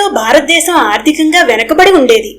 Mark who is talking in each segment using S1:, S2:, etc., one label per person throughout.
S1: అప్పట్లో భారతదేశం ఆర్థికంగా వెనుకబడి ఉండేది.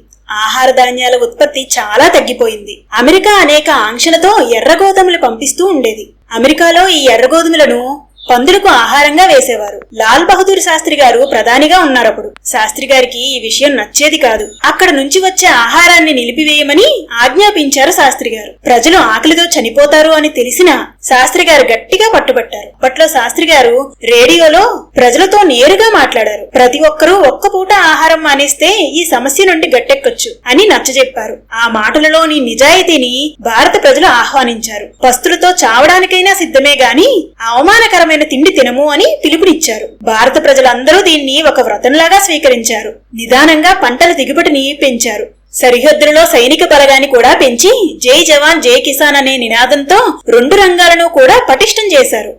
S1: ఆహార ధాన్యాల ఉత్పత్తి చాలా తగ్గిపోయింది. అమెరికా అనేక ఆంక్షలతో ఎర్రగోధుమలు పంపిస్తూ ఉండేది. అమెరికాలో ఈ ఎర్రగోధుమలను పందులకు ఆహారంగా వేసేవారు. లాల్ బహదూర్ శాస్త్రి గారు ప్రధానిగా ఉన్నారప్పుడు. శాస్త్రి గారికి ఈ విషయం నచ్చేది కాదు. అక్కడ నుంచి వచ్చే ఆహారాన్ని నిలిపివేయమని ఆజ్ఞాపించారు శాస్త్రి గారు. ప్రజలు ఆకలితో చనిపోతారు అని తెలిసినా శాస్త్రి గారు గట్టిగా పట్టుబట్టారు. అప్పట్లో శాస్త్రి గారు రేడియోలో ప్రజలతో నేరుగా మాట్లాడారు. ప్రతి ఒక్కరూ ఒక్క పూట ఆహారం మానేస్తే ఈ సమస్య నుండి గట్టెక్కొచ్చు అని నచ్చజెప్పారు. ఆ మాటలలోని నిజాయితీని భారత ప్రజలు ఆహ్వానించారు. పస్తులతో చావడానికైనా సిద్ధమే గాని అవమానకరమైన తిండి తినము అని పిలుపునిచ్చారు. భారత ప్రజలందరూ దీన్ని ఒక వ్రతంలాగా స్వీకరించారు. నిదానంగా పంటల దిగుబడిని పెంచారు. సరిహద్దులలో సైనిక బలగాన్ని కూడా పెంచి జై జవాన్ జై కిసాన్ అనే నినాదంతో రెండు రంగాలను కూడా పటిష్టం చేశారు.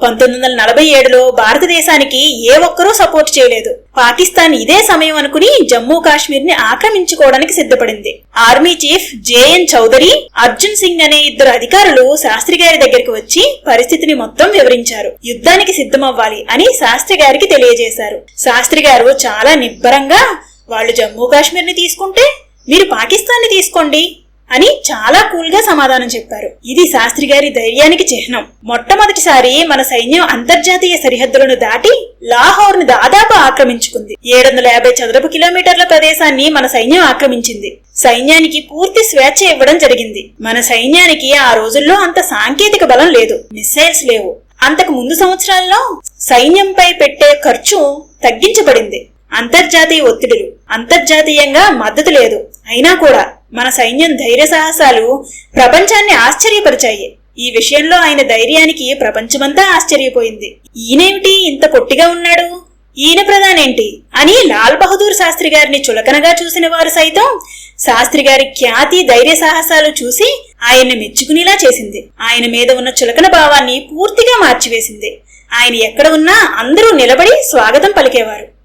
S1: పంతొమ్మిది వందల నలభై ఏడులో భారతదేశానికి ఏ ఒక్కరూ సపోర్ట్ చేయలేదు. పాకిస్తాన్ ఇదే సమయం అనుకుని జమ్మూ కాశ్మీర్ని ఆక్రమించుకోవడానికి సిద్ధపడింది. Army chief J N Chaudhari Arjun Singh అనే ఇద్దరు అధికారులు శాస్త్రి గారి దగ్గరికి వచ్చి పరిస్థితిని మొత్తం వివరించారు. యుద్ధానికి సిద్ధమవ్వాలి అని శాస్త్రి గారికి తెలియజేశారు. శాస్త్రి గారు చాలా నిబ్బరంగా వాళ్ళు జమ్మూ కాశ్మీర్ని తీసుకుంటే మీరు పాకిస్తాన్ని తీసుకోండి అని చాలా కూల్గా సమాధానం చెప్పారు. ఇది శాస్త్రి గారి ధైర్యానికి చిహ్నం. మొట్టమొదటిసారి మన సైన్యం అంతర్జాతీయ సరిహద్దులను దాటి లాహోర్ను దాదాపు ఆక్రమించుకుంది. ఏడు వందల యాభై చదరపు కిలోమీటర్ల ప్రదేశాన్ని మన సైన్యం ఆక్రమించింది. సైన్యానికి పూర్తి స్వేచ్ఛ ఇవ్వడం జరిగింది. మన సైన్యానికి ఆ రోజుల్లో అంత సాంకేతిక బలం లేదు. మిసైల్స్ లేవు. అంతకు ముందు సంవత్సరాల్లో సైన్యంపై పెట్టే ఖర్చు తగ్గించబడింది. అంతర్జాతీయ ఒత్తిడులు అంతర్జాతీయంగా మద్దతు లేదు. అయినా కూడా మన సైన్యం ధైర్య సాహసాలు ప్రపంచాన్ని ఆశ్చర్యపరిచాయి. ఈ విషయంలో ఆయన ధైర్యానికి ప్రపంచమంతా ఆశ్చర్యపోయింది. ఈయనేమిటి ఇంత పొట్టిగా ఉన్నాడు? ఈయన ప్రధానేంటి? అని లాల్ బహదూర్ శాస్త్రి గారిని చులకనగా చూసిన వారు సైతం శాస్త్రి గారి ఖ్యాతి ధైర్య సాహసాలు చూసి ఆయన్ని మెచ్చుకునేలా చేసింది. ఆయన మీద ఉన్న చులకన భావాన్ని పూర్తిగా మార్చివేసింది. ఆయన ఎక్కడ ఉన్నా అందరూ నిలబడి స్వాగతం పలికేవారు.